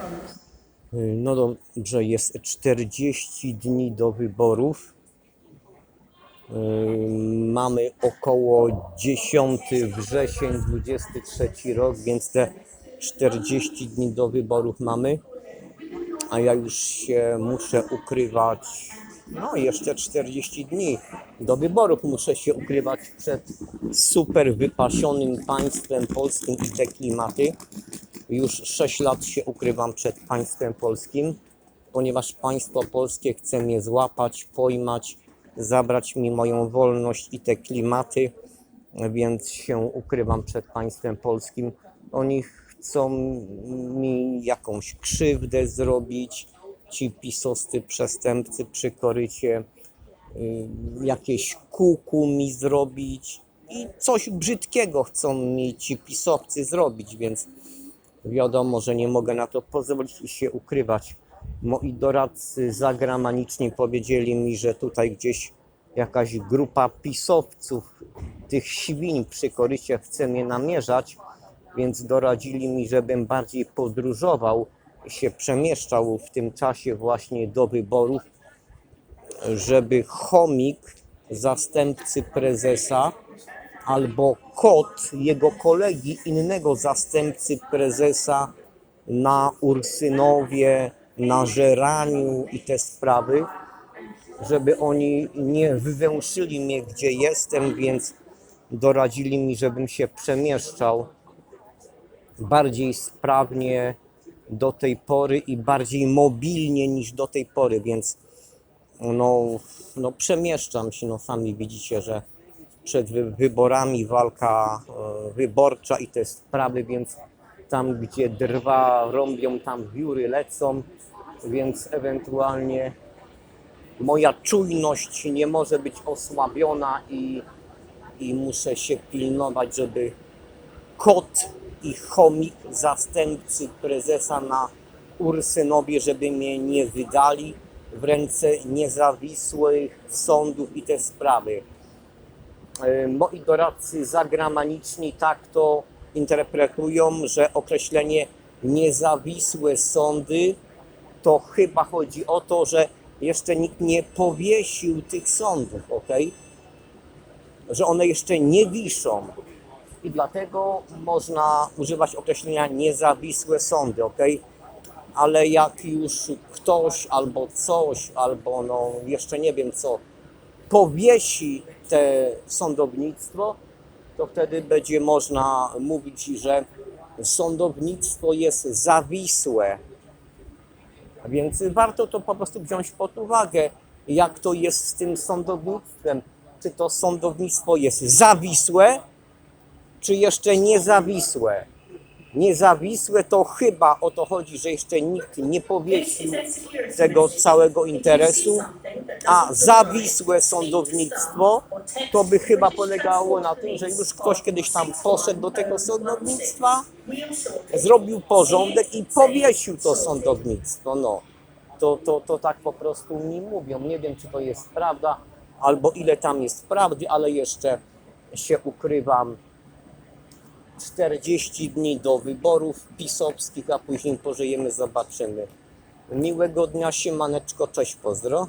pomóc. No dobrze, jest 40 dni do wyborów. Yy, Mamy około 10 wrzesień 23 rok, więc te 40 dni do wyborów mamy. A ja już się muszę ukrywać, no jeszcze 40 dni do wyborów muszę się ukrywać przed super wypasionym państwem polskim i te klimaty. Już 6 lat się ukrywam przed państwem polskim, ponieważ państwo polskie chce mnie złapać, pojmać, zabrać mi moją wolność i te klimaty, więc się ukrywam przed państwem polskim. Oni chcą mi jakąś krzywdę zrobić, ci pisowscy przestępcy przy korycie, y, jakieś kuku mi zrobić i coś brzydkiego chcą mi ci pisowcy zrobić, więc wiadomo, że nie mogę na to pozwolić i się ukrywać. Moi doradcy zagraniczni powiedzieli mi, że tutaj gdzieś jakaś grupa pisowców, tych świń przy korycie chce mnie namierzać, więc doradzili mi, żebym bardziej podróżował się przemieszczał w tym czasie właśnie do wyborów, żeby chomik zastępcy prezesa albo kot jego kolegi, innego zastępcy prezesa na Ursynowie, na Żeraniu i te sprawy, żeby oni nie wywęszyli mnie, gdzie jestem, więc doradzili mi, żebym się przemieszczał bardziej sprawnie do tej pory i bardziej mobilnie niż do tej pory, więc no, no przemieszczam się, no sami widzicie, że przed wy- wyborami walka e, wyborcza i te sprawy, więc tam gdzie drwa rąbią, tam wióry lecą, więc ewentualnie moja czujność nie może być osłabiona i, i muszę się pilnować, żeby kot i chomik zastępcy prezesa na Ursynowie, żeby mnie nie wydali w ręce niezawisłych sądów i te sprawy. E, Moi doradcy zagraniczni tak to interpretują, że określenie niezawisłe sądy to chyba chodzi o to, że jeszcze nikt nie powiesił tych sądów, ok? Że one jeszcze nie wiszą. I dlatego można używać określenia niezawisłe sądy, ok? Ale jak już ktoś albo coś, albo no jeszcze nie wiem co, powiesi te sądownictwo, to wtedy będzie można mówić, że sądownictwo jest zawisłe. Więc warto to po prostu wziąć pod uwagę, jak to jest z tym sądownictwem. Czy to sądownictwo jest zawisłe, czy jeszcze niezawisłe. Niezawisłe to chyba o to chodzi, że jeszcze nikt nie powiesił tego całego interesu, a zawisłe sądownictwo to by chyba polegało na tym, że już ktoś kiedyś tam poszedł do tego sądownictwa, zrobił porządek i powiesił to sądownictwo. No, to, to, to tak po prostu mi mówią. Nie wiem, czy to jest prawda, albo ile tam jest prawdy, ale jeszcze się ukrywam. 40 dni do wyborów pisowskich, a później pożyjemy, zobaczymy. Miłego dnia, siemaneczko, cześć, pozdro.